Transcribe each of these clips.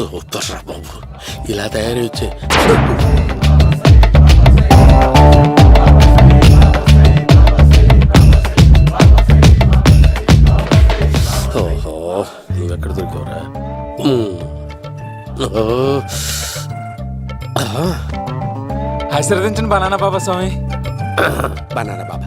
super బాబు. ఇలా తయారీ వచ్చే ఓహో. నువ్వెక్కడ దొరికావురా. ఆశీర్వదించండి బనానా బాబా స్వామి. బనానా బాబా.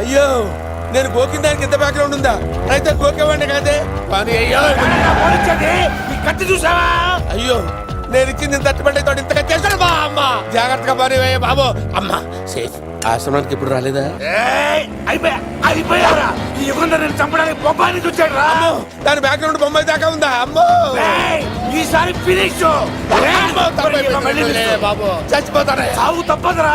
అయ్యో నేను గోకిన దానికి ఎంత బ్యాక్గ్రౌండ్ ఉందా? అయితే గోకేవాడిని కాదే? కానీ అయ్యో. కత్తి చూసావా? అయ్యో నేను ఇచ్చింది తట్టుబడి తోడు ఇంతగా చేశాడు బా అమ్మ. జాగ్రత్తగా పని బాబు. అమ్మ సేఫ్. ఆశ్రమానికి ఇప్పుడు రాలేదా? అయిపోయారా? ఈ యుగంలో నేను చంపడానికి బొమ్మాని చూచాడు రా. దాని బ్యాక్గ్రౌండ్ బొమ్మాయి దాకా ఉందా? అమ్మో. ఈసారి ఫినిష్. బాబు. చచ్చిపోతానే. సాగు తప్పదురా.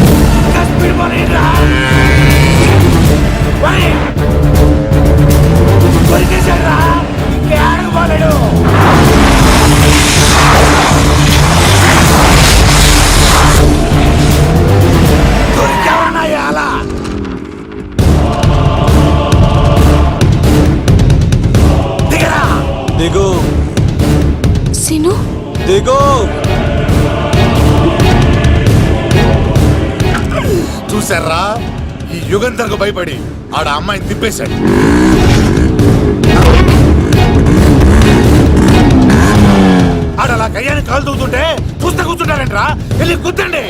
babasay, babasay, babasay. దిగు సిను దిగు చూసారా ఈ యుగంధర్కు భయపడి ఆడ అమ్మాయిని తిప్పేశాడు. ఆడ అలా కయ్యాన్ని కాలు తూగుతుంటే చూస్తే కూర్చుంటారంట్రా వెళ్ళి గుద్దండి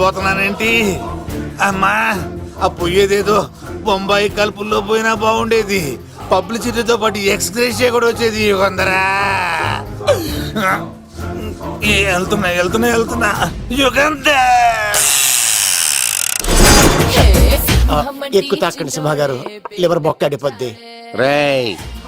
పోతున్నానేంటి? అమ్మా ఆ పోయేదేదో బొంబాయి కలుపుల్లో పోయినా బాగుండేది. పబ్లిసిటీతో పాటు ఎక్స్గ్రేషియా కూడా వచ్చేది యుగంధరా. ఏ, వెళ్తున్నా వెళ్తున్నా వెళ్తున్నా. యుగంధర్. ఎక్కు తాకండి సింహ గారు లివర్ బొక్క అడిపోద్ది. రేయ్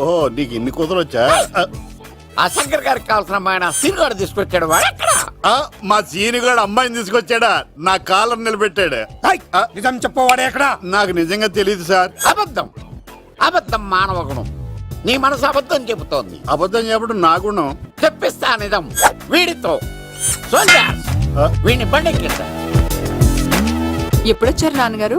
ఓహో నీకు ఇన్ని కూతురు వచ్చా? ఆ శంకర్ గారికి కావాల్సిన అమ్మాయి సీనుగాడు తీసుకొచ్చాడు వాడెక్కడ మా సీనుగాడు అమ్మాయిని తీసుకొచ్చాడా? నా కాలర్ నిలబెట్టాడు. ఏయ్, నిజం చెప్పవాడే ఎక్కడ? నాకు నిజంగా తెలియదు సార్. అబద్ధం. అబద్ధం మానవ గుణం. నీ మనసు అబద్ధం చెబుతోంది. అబద్ధం చెప్పడం నా గుణం. తెప్పిస్తా నిజం. వీడితో. సోల్జర్స్ వీడిని బండెక్కిస్తా. ఎప్పుడొచ్చారు నాన్నగారు?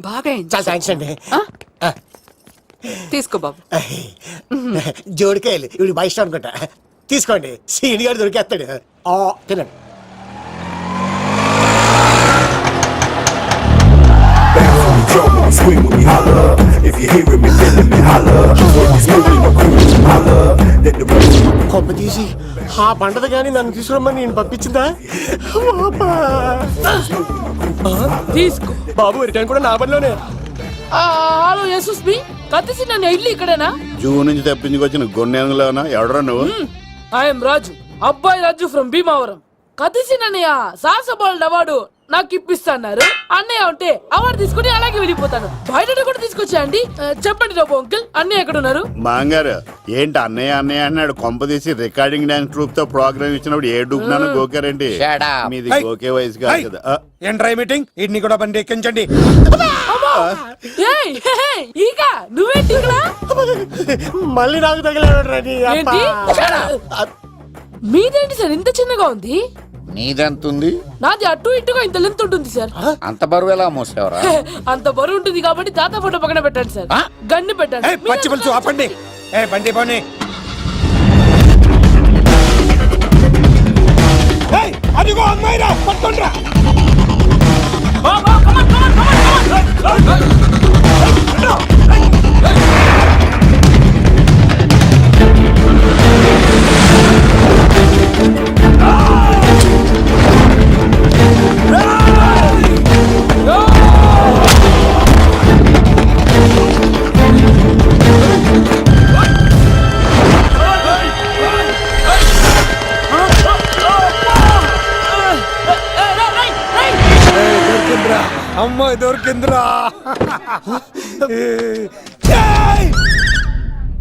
బాగా చాలా థ్యాంక్స్ అండి? తీసుకో బాబు. జోడికాయలు. ఇవి బాగా ఇష్టం అనుకుంటా. తీసుకోండి. సీనిగాడు దొరికేస్తాడు. ఆ, తినండి కొమ్మ తీసి ఆ పంటది కానీ నన్ను తీసుకురమ్మని నేను పంపించిందా? పాపా. తీసుకో. బాబు రిటర్న్ కూడా నా పనిలోనే హలో యేసుస్ మీ? కత్తిసి నన్ను ఇల్లు ఇక్కడేనా? జూ నుంచి తప్పించుకొచ్చిన గొన్నెంగులోనా ఎవడరా నువ్వు? I am Raju. అబ్బాయి రాజు ఫ్రమ్ భీమావరం. కత్తిసి నన్నయ్య సాహస బాలుడు అవార్డు నాకు ఇప్పిస్తాన్నారు. అన్నయ్య ఉంటే అవార్డు తీసుకుని అలాగే వెళ్ళిపోతాను. బయట కూడా తీసుకొచ్చాయండి ఆ, చెప్పండి రాబు అంకుల్. అన్నయ్య ఎక్కడ ఉన్నారు మాంగారు ఏంటి అన్నయ్య అన్నయ్య అన్నాడు. కొంపదీసి రికార్డింగ్ డాన్స్ ట్రూప్తో ప్రోగ్రామ్ ఇచ్చినప్పుడు ఏ డూబ్నాను గోకారండి? మీది గోకే వయసు కాదు కదా. ఏంట్రై మీటింగ్ ఇడ్ని కూడా బండి ఎక్కించండి. ఏయ్, హే, హే, ఈక నువ్వేంటి ఇక్కడ మళ్ళీ నాకు తగిలాడు నీ ఏంటి? మీదేంటి సార్ ఇంత చిన్నగా ఉంది? నీదెంతుంది నాది అటు ఇటుగా ఇంత లెంత్ ఉంటుంది సార్ అంత బరువు ఎలా మోసేవరా అంత బరువు ఉంటుంది కాబట్టి తాత ఫోటో పక్కన పెట్టండి సార్ గన్ను పెట్టండి పచ్చి పులుసు ఆపండి ఏ బండి పోనీ అదిగో అమ్మాయిరా పట్టుకుండ్రా అమ్మాయి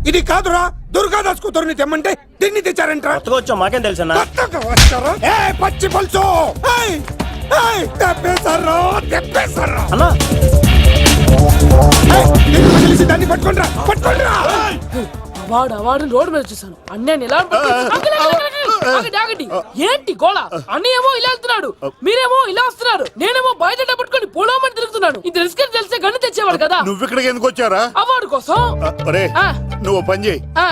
ఇది కాదురా దుర్గాదాస్ కూతురుని తెమ్మంటే దీన్ని తెచ్చారంట్రా. కొత్తగా వచ్చాం మాకేం తెలుసన్నా? కొత్తగా వచ్చారా? ఏ పచ్చి పులుసు ఏయ్! ఏయ్! తెప్పేశారు తెప్పేశారు? అన్నా! ఏయ్! దీన్ని వదిలేసి దాన్ని వాడు వాడు రోడ్డు మీద చూసాను ఎలా పట్టుకొని- ఆగండి, ఆగండి. ఏంటి గోళ అన్నయ్య ఏమో ఇలా వెళ్తున్నాడు మీరేమో ఇలా వస్తున్నారు నేనేమో బయట పట్టుకొని పోలోమని తిరుగుతున్నాను ఇది రిస్క్ అని తెలిస్తే గన్ను తెచ్చేవాడు కదా నువ్వు ఇక్కడికి ఎందుకు వచ్చారా అవార్డు కోసం. నువ్వు పని చేయి ఆ,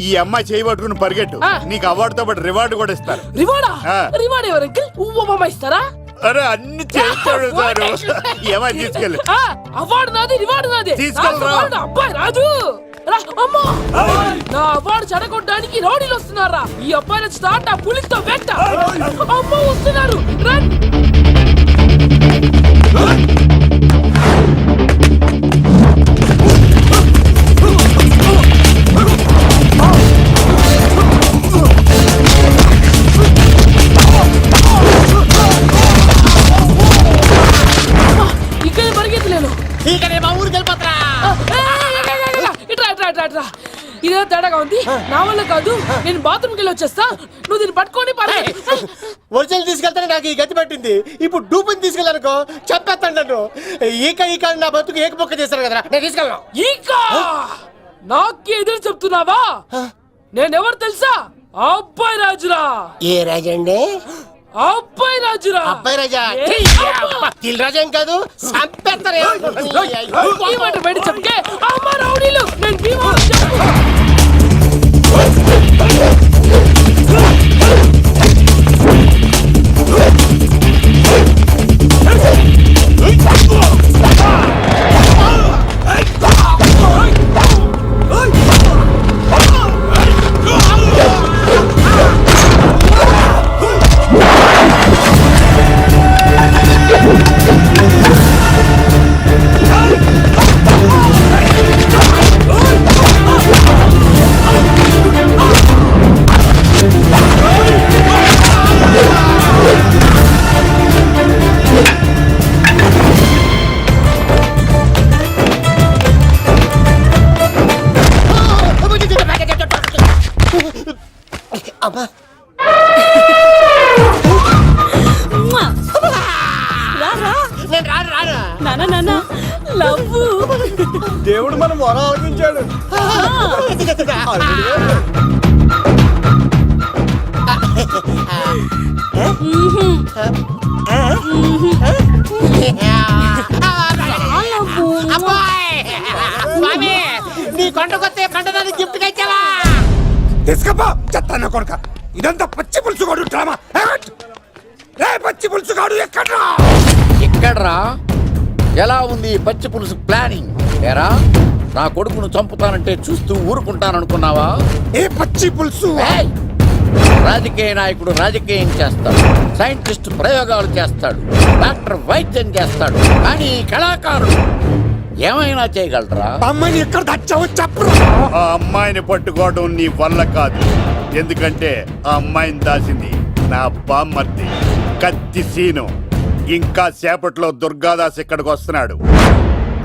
ఈ అమ్మాయి చేయి పట్టుకుని పరిగెట్టు. నీకు అవార్డుతో పాటు రివార్డు కూడా ఇస్తారు రివార్డా. రివార్డ్ ఎవరు అంకిల్ ఉవ్వమ్మ ఇస్తారా అరే అన్ని చేస్తాడు సారు అమ్మాయి తీసుకెళ్ళి అవార్డు నాది రివార్డు నాది తీసుకెళ్ళరా. అవార్డు, అబ్బాయి రాజు రా, అమ్మో! నా అవార్డు చెడగొట్టడానికి రౌడీలు వస్తున్నారా? ఈ అబ్బాయి స్టార్ట్ ఆ పులితో వెంట! అమ్మో వస్తున్నారు! రన్ ఇదేదో తేడాగా ఉంది నా వల్ల కాదు నేను బాత్రూమ్కి వెళ్ళి వచ్చేస్తా నువ్వు దీన్ని పట్టుకొని పరిగె ఒరిజినల్ తీసుకెళ్తానే నాకు ఈ గతి పట్టింది ఇప్పుడు డూపుని తీసుకెళ్ళానుకో చెప్పేస్తాను నన్ను ఈక ఈక అని నా బతుకు ఏకపొక్క చేశారు కదరా నేను తీసుకెళ్ళను ఇంకా నాకు ఎదురు చెప్తున్నావా నేనెవరు తెలుసా అబ్బాయి రాజురా ఏ రాజండి అబ్బాయి రాజురా అబ్బాయి రాజా. తిల్ రాజా ఏం కాదు చంపేస్తారు ఈ మాట బయట చెప్తే అమ్మ రౌడీలు నేను భీమవరం లవ్ దేవుడు మనం ఆలోచించాడు. అబ్బాయ్ స్వామి నీ కొండకొస్తే కొండదాన్ని గిఫ్ట్గా ఇచ్చావా తీసుకపో చెత్త కొడుక. ఇదంతా పచ్చి పులుసు కాడు డ్రామా? రే పచ్చి పులుసు కాడు ఎక్కడ్రా? ఎక్కడ్రా? ఎలా ఉంది పచ్చి పులుసు ప్లానింగ్ ఏరా నా కొడుకును చంపుతానంటే చూస్తూ ఊరుకుంటాననుకున్నావా? ఏ పచ్చి పులుసు! రాజకీయ నాయకుడు రాజకీయం చేస్తాడు సైంటిస్ట్ ప్రయోగాలు చేస్తాడు డాక్టర్ వైద్యం చేస్తాడు కానీ ఈ కళాకారుడు ఏమైనా చేయగలరా? అమ్మాయిని ఎక్కడ తెచ్చావో చెప్పరు. ఆ అమ్మాయిని పట్టుకోవడం నీ వల్ల కాదు. ఎందుకంటే ఆ అమ్మాయిని దాసింది నా బామ్మర్ది కత్తి సీను. ఇంకా సేపట్లో దుర్గాదాస్ ఇక్కడికి వస్తున్నాడు.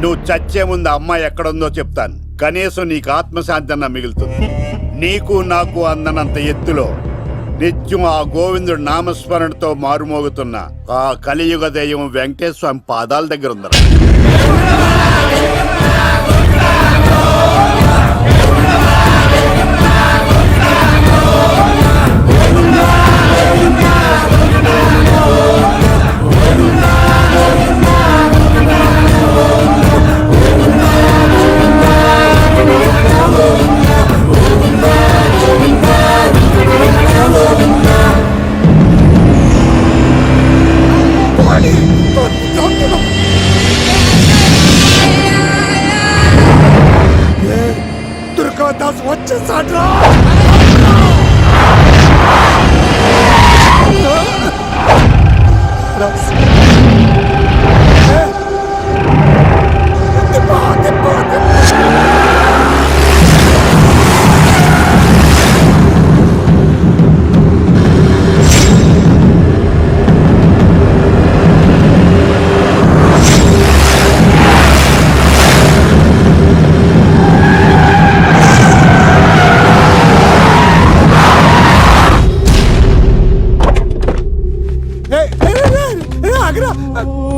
నువ్వు చచ్చే ముందు అమ్మాయి ఎక్కడుందో చెప్తాను. కనీసం నీకు ఆత్మశాంతి అన్న మిగులుతుంది. నీకు నాకు అందనంత ఎత్తులో నిత్యం ఆ గోవిందుడు నామస్మరణతో మారుమోగుతున్న ఆ కలియుగ దయ్యం వెంకటేశ్వరం పాదాల దగ్గర ఉందరా దుర్గాదాస్ వచ్చేసాడ్రా వాడి Uh,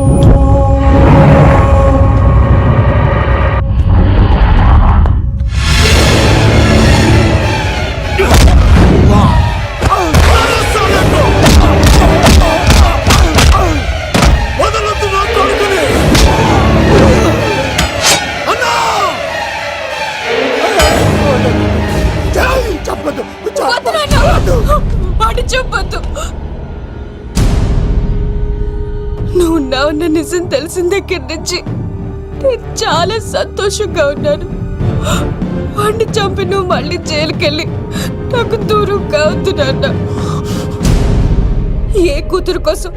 దగ్గర నుంచి నేను చాలా సంతోషంగా ఉన్నాను. వాడిని చంపి నువ్వు మళ్ళీ జైలుకెళ్ళి నాకు దూరం కావద్దు నాన్న. ఏ కూతురు కోసం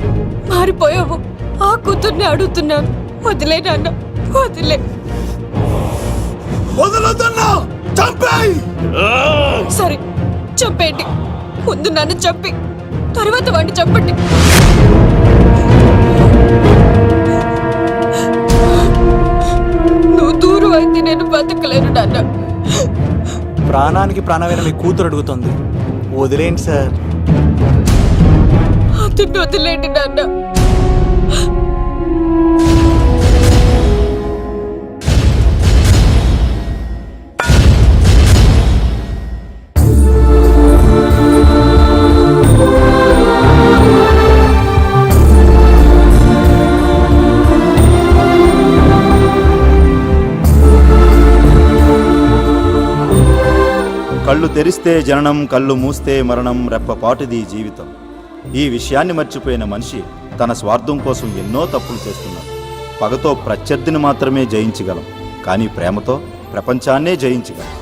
మారిపోయావు ఆ కూతుర్ని అడుగుతున్నాను. వదిలే నాన్న వదిలే. వదలొద్దన్నా చంపేయ్! సరే చంపేయండి. ముందు నన్ను చంపి తర్వాత వాడిని చంపండి. అయితే నేను బతకలేను నాన్న. ప్రాణానికి ప్రాణమైన మీ కూతురు అడుగుతుంది. వదిలేండి సార్. వదిలేండి నాన్న. కళ్ళు తెరిస్తే జననం కళ్ళు మూస్తే మరణం రెప్పపాటిది జీవితం. ఈ విషయాన్ని మర్చిపోయిన మనిషి తన స్వార్థం కోసం ఎన్నో తప్పులు చేస్తున్నాడు. పగతో ప్రత్యర్థిని మాత్రమే జయించగలం కానీ ప్రేమతో ప్రపంచాన్నే జయించగలం.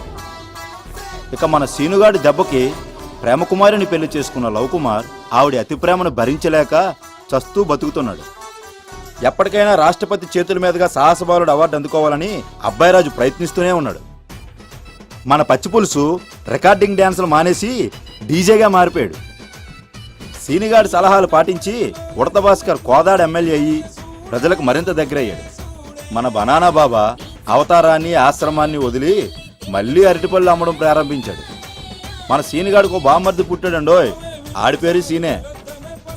ఇక మన సీనుగాడి దెబ్బకి ప్రేమకుమారిని పెళ్ళి చేసుకున్న లవకుమార్ ఆవిడ అతి ప్రేమను భరించలేక చస్తూ బతుకుతున్నాడు. ఎప్పటికైనా రాష్ట్రపతి చేతుల మీదుగా సాహసబాలుడు అవార్డు అందుకోవాలని అబ్బాయిరాజు ప్రయత్నిస్తూనే ఉన్నాడు. మన పచ్చిపులుసు రికార్డింగ్ డ్యాన్సులు మానేసి డీజేగా మారిపోయాడు. సీనిగాడి సలహాలు పాటించి ఉడత భాస్కర్ కోదాడ ఎమ్మెల్యే అయ్యి ప్రజలకు మరింత దగ్గరయ్యాడు. మన బనానా బాబా అవతారాన్ని ఆశ్రమాన్ని వదిలి మళ్ళీ అరటిపళ్ళు అమ్మడం ప్రారంభించాడు. మన సీనిగాడికి బామ్మర్ది పుట్టాడండోయ్ ఆడి పేరు సీనే.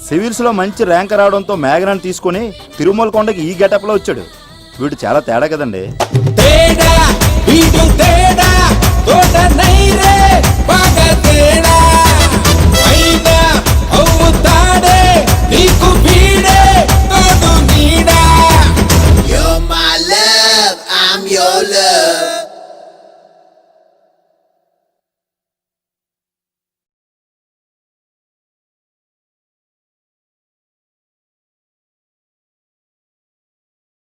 సివిల్స్లో మంచి ర్యాంక్ రావడంతో మేఘనాన్ని తీసుకొని తిరుమల కొండకి ఈ గెటప్లో వచ్చాడు. వీడు చాలా తేడా కదండి. తేడా వీడు తేడా తోట నైరే బాగా తేడా